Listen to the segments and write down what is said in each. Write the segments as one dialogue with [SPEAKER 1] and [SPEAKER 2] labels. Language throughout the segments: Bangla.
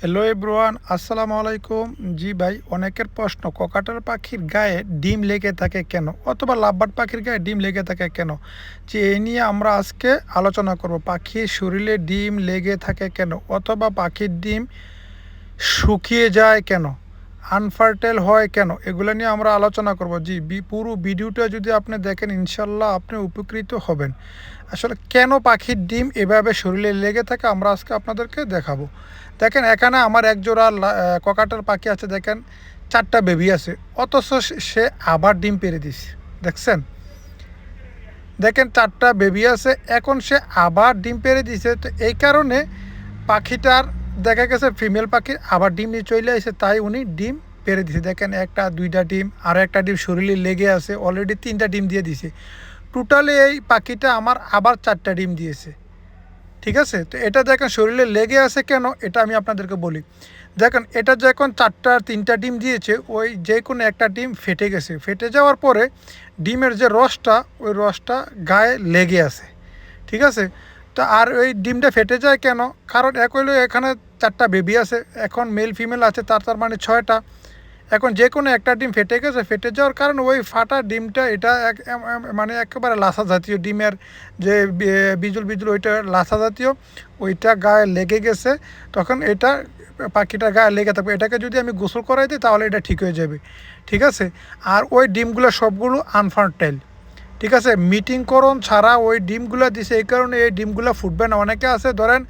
[SPEAKER 1] হ্যালো এব্রোয়ান আসসালামু আলাইকুম। জি ভাই, অনেকের প্রশ্ন, ককাটার পাখির গায়ে ডিম লেগে থাকে কেন? অথবা লাভবার্ড পাখির গায়ে ডিম লেগে থাকে কেন? যে এই নিয়ে আমরা আজকে আলোচনা করব, পাখির শরীরে ডিম লেগে থাকে কেন? অথবা পাখির ডিম শুকিয়ে যায় কেন? আনফার্টেল হয় কেন? এগুলো নিয়ে আমরা আলোচনা করব। জি পুরো ভিডিওটা যদি আপনি দেখেন, ইনশাল্লাহ আপনি উপকৃত হবেন। আসলে কেন পাখির ডিম এভাবে শরীরে লেগে থাকে আমরা আজকে আপনাদেরকে দেখাবো। দেখেন, এখানে আমার এক জোড়া ককাটার পাখি আছে, দেখেন, চারটা বেবি আছে। অথচ সে আবার ডিম পেরে দিছে, দেখছেন? দেখেন, চারটা বেবি আছে, এখন সে আবার ডিম পেরে দিছে। তো এই কারণে পাখিটার দেখা গেছে ফিমেল পাখি আবার ডিম নিয়ে চলে আসে, তাই উনি ডিম পেরে দিছে। দেখেন একটা, দুইটা ডিম, আর একটা ডিম শরীরে লেগে আছে অলরেডি তিনটা ডিম দিয়ে দিছে। টোটালি এই পাখিটা আমার আবার চারটা ডিম দিয়েছে। ঠিক আছে? তো এটা দেখেন শরীরে লেগে আছে কেন, এটা আমি আপনাদেরকে বলি। দেখেন, এটা যখন চারটা, তিনটা ডিম দিয়েছে, ওই যে কোনো একটা ডিম ফেটে গেছে। ফেটে যাওয়ার পরে ডিমের যে রসটা, ওই রসটা গায়ে লেগে আছে। ঠিক আছে? তো আর ওই ডিমটা ফেটে যায় কেন? কারণ এক হইল এখানে চারটা বেবি আছে, এখন মেল ফিমেল আছে, তার তার মানে ছয়টা। এখন যে কোনো একটা ডিম ফেটে গেছে, ফেটে যাওয়ার কারণে ওই ফাটা ডিমটা এটা এক মানে একেবারে লাসা জাতীয় ডিমের যে বিজুল বিজুল ওইটা লাসা জাতীয়, ওইটা গায়ে লেগে গেছে, তখন এটা পাখিটার গায়ে লেগে থাকবে। এটাকে যদি আমি গোসল করাই দিই, তাহলে এটা ঠিক হয়ে যাবে। ঠিক আছে? আর ওই ডিমগুলো সবগুলো আনফার্টাইল ঠিক আছে মিটিংকরণ ছাড়া ওই ডিমগুলো দিছে, এই কারণে এই ডিমগুলো ফুটবে না। অনেকে আছে, ধরেন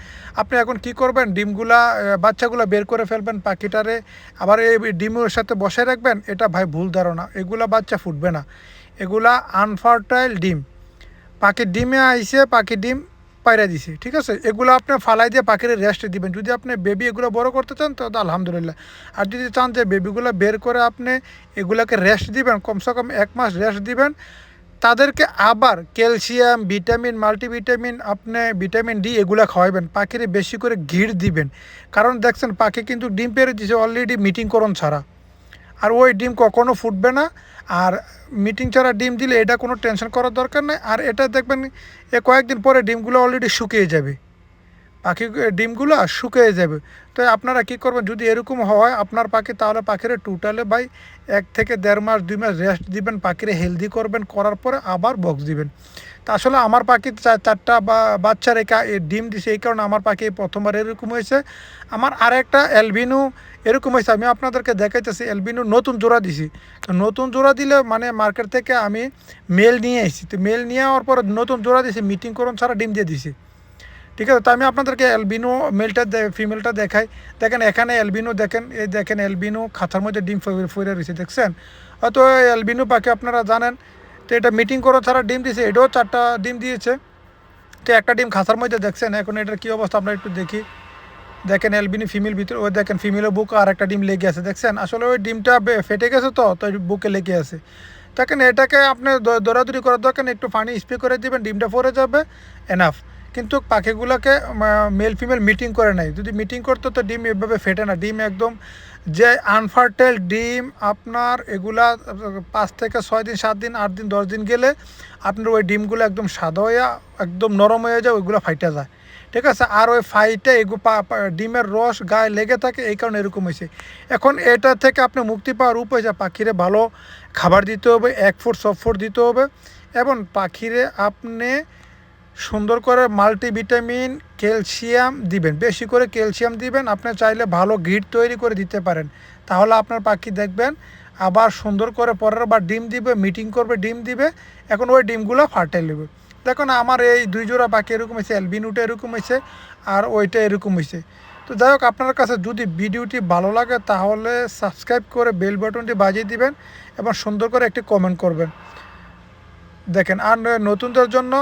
[SPEAKER 1] আপনি এখন কি করবেন, ডিমগুলা বাচ্চাগুলো বের করে ফেলবেন পাখিটারে, আবার এই ডিমের সাথে বসে রাখবেন, এটা ভাই ভুল ধারণা। এগুলা বাচ্চা ফুটবে না। এগুলা আনফার্টাইল ডিম। পাখির ডিমে আইসে পাখি ডিম পায়রা দিছে, ঠিক আছে? এগুলো আপনি ফালাই দিয়ে পাখির রেস্ট দিবেন। যদি আপনি বেবি এগুলো বড় করতে চান, তো আলহামদুলিল্লাহ। আর যদি চান যে বেবিগুলো বের করে আপনি এগুলাকে রেস্ট দিবেন, কমসে কম এক মাস রেস্ট দিবেন তাদেরকে আবার ক্যালসিয়াম, ভিটামিন, মাল্টিভিটামিন, আপনি ভিটামিন ডি এগুলো খাওয়াবেন পাখির বেশি করে ঘির দিবেন। কারণ দেখছেন, পাখি কিন্তু ডিম পেরে দিছে অলরেডি মিটিং করণ ছাড়া। আর ওই ডিম কখনও ফুটবে না, আর মিটিং ছাড়া ডিম দিলে এটা কোনো টেনশন করার দরকার নেই। আর এটা দেখবেন, এ কয়েকদিন পরে ডিমগুলো অলরেডি শুকিয়ে যাবে। পাখি ডিমগুলো শুকিয়ে যাবে। তো আপনারা কি করবেন, যদি এরকম হয় আপনার পাখি, তাহলে পাখিরে টোটালে বাই এক থেকে দেড় মাস, দুই মাস রেস্ট দিবেন, পাখিরে হেলদি করবেন, করার পরে আবার বক্স দিবেন। তা আসলে আমার পাখি চারটা বা, বাচ্চা ডিম দিছে, এই কারণে আমার পাখি প্রথমবার এরকম হয়েছে। আমার আরেকটা অ্যালবিনু এরকম হয়েছে, আমি আপনাদেরকে দেখাইতেছি অ্যালবিনু নতুন জোড়া দিছি। তো নতুন জোড়া দিলে মানে মার্কেট থেকে আমি মেল নিয়ে এসেছি। তো মেল নিয়ে যাওয়ার পর নতুন জোড়া দিছি মিটিং করুন ছাড়া ডিম দিয়ে দিছি। ঠিক আছে তো আমি আপনাদেরকে অ্যালবিনো মেলটা ফিমেলটা দেখাই। দেখেন এখানে অ্যালবিনো দেখেন এই দেখেন অ্যালবিনো খাঁচার মধ্যে ডিম ফয়ে রয়েছে দেখছেন? হয়তো অ্যালবিনো পাখি আপনারা জানেন তো এটা মিটিং করে ছাড়া ডিম দিয়েছে এটাও চারটা ডিম দিয়েছে। তো একটা ডিম খাঁচার মধ্যে দেখছেন? এখন এটার কী অবস্থা আমরা একটু দেখি। দেখেন অ্যালবিনি ফিমেল ভিতরে ওই দেখেন ফিমেলের বুক আর একটা ডিম লেগে আছে দেখছেন? আসলে ওই ডিমটা ফেটে গেছে তো তো বুকে লেগে আছে। দেখেন এটাকে আপনি দৌড়াদৌড়ি দরকার নেই, একটু পানি স্প্রে করে দিবেন ডিমটা পরে যাবে এনাফ কিন্তু পাখিগুলোকে মেল ফিমেল মিটিং করে নাই। যদি মিটিং করতো তো ডিম এভাবে ফেটে না। ডিম একদম যে আনফার্টাইল ডিম আপনার এগুলা, পাঁচ থেকে ছয় দিন, সাত দিন, আট দিন, দশ দিন গেলে আপনার ওই ডিমগুলো একদম সাদা হয়ে একদম নরম হয়ে যায়, ওইগুলো ফাইটা যায়। ঠিক আছে? আর ওই ফাইটে এগু ডিমের রস গায়ে লেগে থাকে, এই কারণে এরকম হয়েছে এখন এটা থেকে আপনি মুক্তি পাওয়ার উপায় যা, পাখিরে ভালো খাবার দিতে হবে, এক ফুট সব ফুট দিতে হবে। এবং পাখিরে আপনি সুন্দর করে মাল্টিভিটামিন, ক্যালসিয়াম দিবেন। বেশি করে ক্যালসিয়াম দিবেন, আপনি চাইলে ভালো গিট তৈরি করে দিতে পারেন। তাহলে আপনার পাখি দেখবেন, আবার সুন্দর করে পরের বার ডিম দিবে মিটিং করবে, ডিম দিবে, এখন ওই ডিমগুলো ফাটাই নেবে। দেখুন, আমার এই দুই জোড়া পাখি এরকম হয়েছে, অ্যালবিনুটা এরকম হয়েছে, আর ওইটা এরকম হয়েছে। তো যাই হোক, আপনার কাছে যদি ভিডিওটি ভালো লাগে, তাহলে সাবস্ক্রাইব করে বেল বাটনটি বাজিয়ে দিবেন এবং সুন্দর করে একটি কমেন্ট করবেন। দেখেন, আর নতুনদের জন্য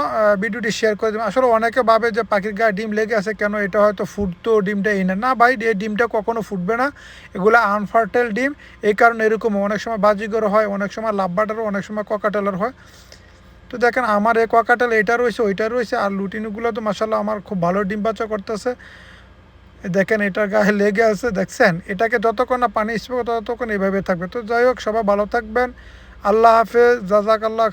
[SPEAKER 1] ভিডিওটি শেয়ার করে দেবেন। আসলে অনেকে ভাবে যে পাখির গায়ে ডিম লেগে আছে কেন? এটা হয়তো ফুটতো ডিমটা এই না। ভাই, এই ডিমটা কখনো ফুটবে না। এগুলো আনফার্টাইল ডিম। এই কারণে এরকম অনেক সময় বাজিগর হয়, অনেক সময় লাভবাটারও, অনেক সময় ককাটেলের হয়। তো দেখেন, আমার এই ককাটেল, এটা রয়েছে, ওইটা রয়েছে, আর লুটিনগুলো তো মাসাল্লাহ আমার খুব ভালো ডিম বাচ্চা করতেছে। দেখেন, এটার গায়ে লেগে আছে, দেখছেন? এটাকে যতক্ষণ না পানি স্প্রে ততক্ষণ এভাবে থাকবে। তো যাই হোক, সবাই ভালো থাকবেন। আল্লাহ হাফেজ জাজাক আল্লাহ